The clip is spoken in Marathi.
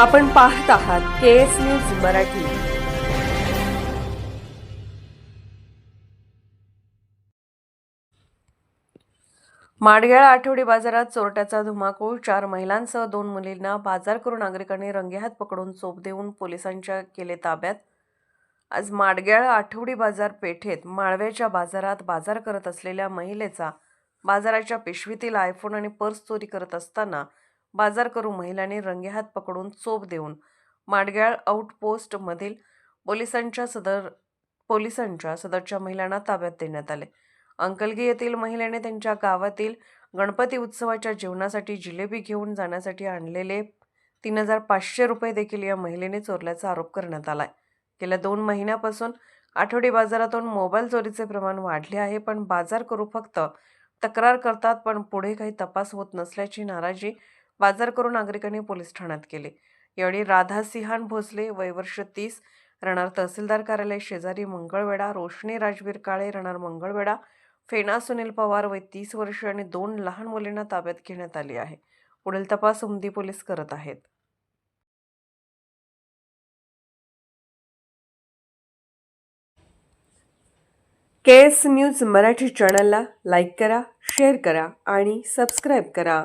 आपण पाहत आहात के एस न्यूज मराठी. माडगेळ आठवडी बाजारात चोरट्याचा धुमाकूळ चार महिलांसह दोन मुलींना बाजार करून नागरिकांनी रंगेहात पकडून चोप देऊन पोलिसांच्या केले ताब्यात. आज माडगेळ आठवडी बाजार पेठेत माळव्याच्या बाजारात बाजार करत असलेल्या महिलेचा बाजाराच्या पिशवीतील आयफोन आणि पर्स चोरी करत असताना बाजार करू महिलांनी रंगेहात पकडून चोप देऊन माडग्याळ आउटपोस्टमधील पोलिसांच्या सदर पोलिसांच्या सदरच्या महिलांना ताब्यात देण्यात आले. अंकलगी येथील महिलेने त्यांच्या गावातील गणपती उत्सवाच्या जेवणासाठी जिलेबी घेऊन जाण्यासाठी आणलेले तीन हजार पाचशे रुपये देखील या महिलेने चोरल्याचा आरोप करण्यात आला आहे गेल्या दोन महिन्यापासून आठवडी बाजारातून मोबाईल चोरीचे प्रमाण वाढले आहे पण बाजार करू फक्त तक्रार करतात पण पुढे काही तपास होत नसल्याची नाराजी बाजार करून नागरिकांनी पोलीस ठाण्यात केले. यावेळी राधा सिंहान भोसले वयवर्ष तीस रणार तहसीलदार कार्यालय शेजारी मंगळवेढा रोशनी राजवीर काळे रणार मंगळवेढा फेना सुनील पवार वय तीस वर्ष आणि दोन लहान मुलींना ताब्यात घेण्यात आली आहे. पुढील तपास उमदी पोलीस करत आहेत. के एस न्यूज मराठी चॅनलला लाईक करा शेअर करा आणि सबस्क्राईब करा.